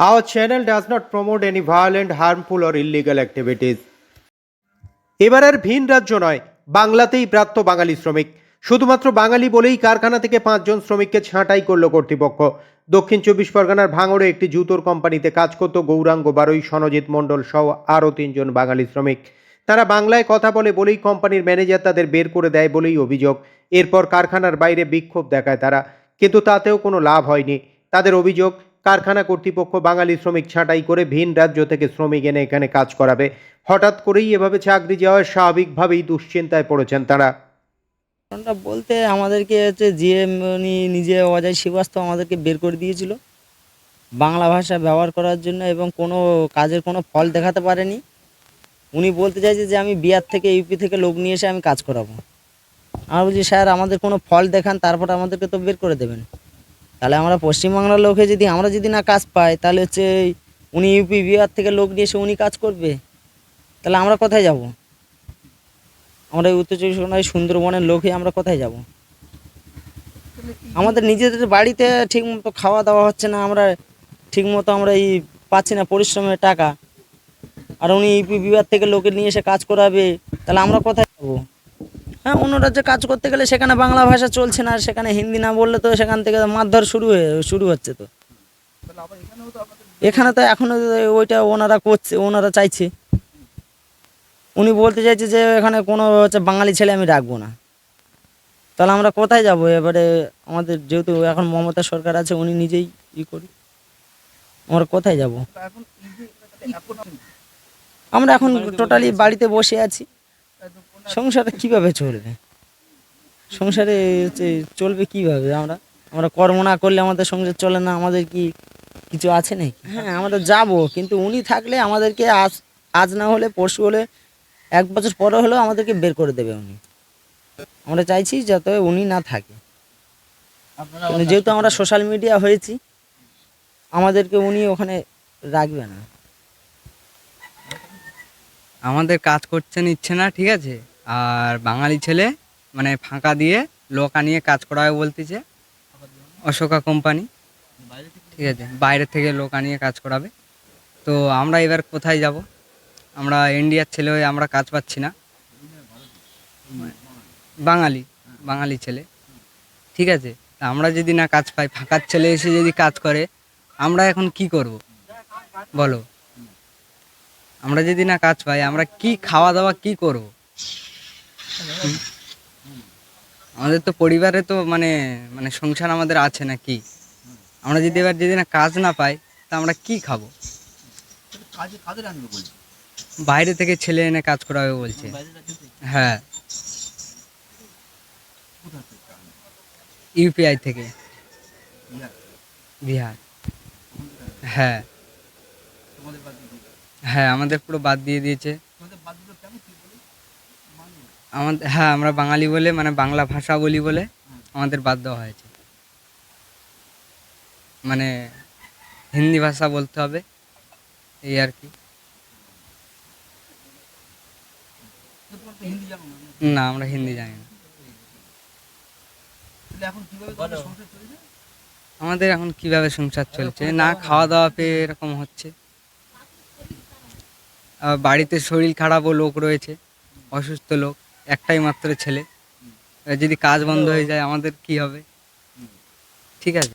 Our channel does not promote any violent, harmful, or illegal activities. এবারের ভিন রাজ্য নয় বাংলাতেই প্রাপ্ত বাঙালি শ্রমিক। শুধুমাত্র বাঙালি বলেই কারখানা থেকে পাঁচজন শ্রমিককে ছাঁটাই করল কর্তৃপক্ষ। দক্ষিণ চব্বিশ পরগনার ভাঙড়ে একটি জুতোর কোম্পানিতে কাজ করত গৌরাঙ্গ বারৈ সনজিৎ মণ্ডল সহ আরও তিনজন বাঙালি শ্রমিক। তারা বাংলায় কথা বলে বলেই কোম্পানির ম্যানেজার তাদের বের করে দেয় বলেই অভিযোগ। এরপর কারখানার বাইরে বিক্ষোভ দেখায় তারা। কিন্তু তাতেও কোনো লাভ হয়নি। তাদের অভিযোগ কারখানা কর্তৃপক্ষ বাঙালি শ্রমিক ছাঁটাই করে ভিন রাজ্য থেকে শ্রমিক এনে এখানে কাজ করাবে। হঠাৎ করেই এভাবে চাকরি যাওয়ায় স্বাভাবিকভাবেই দুশ্চিন্তায় পড়েছেন তারা। কারণটা বলতে আমাদেরকে হচ্ছে জিএম উনি নিজে অজয় শ্রীবাস্তব আমাদেরকে বের করে দিয়েছিল। বাংলা ভাষা ব্যবহার করার জন্য এবং কোনো কাজের কোনো ফল দেখাতে পারেনি। উনি বলতে চাইছে যে আমি বিহার থেকে, ইউপি থেকে লোক নিয়ে এসে আমি কাজ করাবো। আমরা বলছি, স্যার, আমাদের কোনো ফল দেখান, তারপর আমাদেরকে তো বের করে দেবেন। তাহলে আমরা পশ্চিমবাংলার লোকে যদি, আমরা যদি না কাজ পাই, তাহলে হচ্ছে উনি ইউপি বিহার থেকে লোক নিয়ে এসে উনি কাজ করবে? তাহলে আমরা কোথায় যাব? আমরা উত্তর চব্বিশ পরগনায় সুন্দরবনের লোক হয়ে আমরা কোথায় যাব? আমাদের নিজেদের বাড়িতে ঠিক মতো খাওয়া দাওয়া হচ্ছে না, আমরা ঠিক মতো আমরা এই পাচ্ছি না পরিশ্রমের টাকা। আর উনি ইউপি বিভাগ থেকে লোকে নিয়ে এসে কাজ করাবে, তাহলে আমরা কোথায় যাব? হ্যাঁ অন্য রাজ্যে কাজ করতে গেলে সেখানে বাংলা ভাষা চলছে না সেখানে হিন্দি না বললে তো সেখান থেকে মারধর শুরু হয়ে, শুরু হচ্ছে তো। এখানে তো এখনও ওইটা ওনারা করছে, ওনারা চাইছে। উনি বলতে চাইছে যে এখানে কোনো হচ্ছে বাঙালি ছেলে আমি রাখব না। তাহলে আমরা কোথায় যাব? এবারে আমাদের যেহেতু এখন মমতা সরকার আছে, উনি নিজেই ই করি। আমরা কোথায় যাব? আমরা এখন টোটালি বাড়িতে বসে আছি। সংসারে কীভাবে চলবে? সংসারে হচ্ছে চলবে কীভাবে? আমরা আমরা কর্ম না করলে আমাদের সংসার চলে না আমাদের কি কিছু আছে নাকি? হ্যাঁ আমরা যাব কিন্তু উনি থাকলে আমাদেরকে আজ আজ না হলে পরশু হলে এক বছর পরে হলেও আমাদেরকে বের করে দেবে উনি। আমরা চাইছি যাতে উনি না থাকে। যেহেতু আমরা সোশ্যাল মিডিয়া হয়েছি আমাদেরকে উনি ওখানে রাখবে না। আমাদের কাজ করতে নিচ্ছে না ঠিক আছে? আর বাঙালি ছেলে মানে ফাঁকা দিয়ে লোক আনিয়ে কাজ করাবে বলতেছে। অশোকা কোম্পানি। ঠিক আছে, বাইরে থেকে লোক আনিয়ে কাজ করাবে। তো আমরা এবার কোথায় যাব? আমরা ইন্ডিয়ার ছেলে হয়ে আমরা কাজ পাচ্ছি না। বাঙালি বাঙালি ছেলে। ঠিক আছে, তা আমরা যদি না কাজ পাই, ফাঁকার ছেলে এসে যদি কাজ করে, আমরা এখন কি করব? বলো। আমরা যদি না কাজ পাই, আমরা কি খাওয়া দাওয়া কি করব? আমাদের তো পরিবারে তো মানে মানে সংসার আমাদের আছে না কি? আমরা যদি এবার যদি না কাজ না পাই তা আমরা কি খাব? বাইরে থেকে ছেলে এনে কাজ করাবে বলছে। হ্যাঁ। ইউপিআই থেকে বিহার হ্যাঁ। হ্যাঁ আমাদের পুরো বাদ দিয়ে দিয়েছে। আমাদের হ্যাঁ আমরা বাঙালি বলে মানে বাংলা ভাষা বলি বলে আমাদের বাদ দেওয়া হয়েছে। মানে হিন্দি ভাষা বলতে হবে, এই আর কি। না, আমরা হিন্দি জানি না। আমাদের এখন কীভাবে সংসার চলছে? না খাওয়া দাওয়া পেয়ে এরকম হচ্ছে। বাড়িতে শরীর খারাপও লোক রয়েছে, অসুস্থ লোক। একটাই মাত্র ছেলে। যদি কাজ বন্ধ হয়ে যায় আমাদের কি হবে? ঠিক আছে।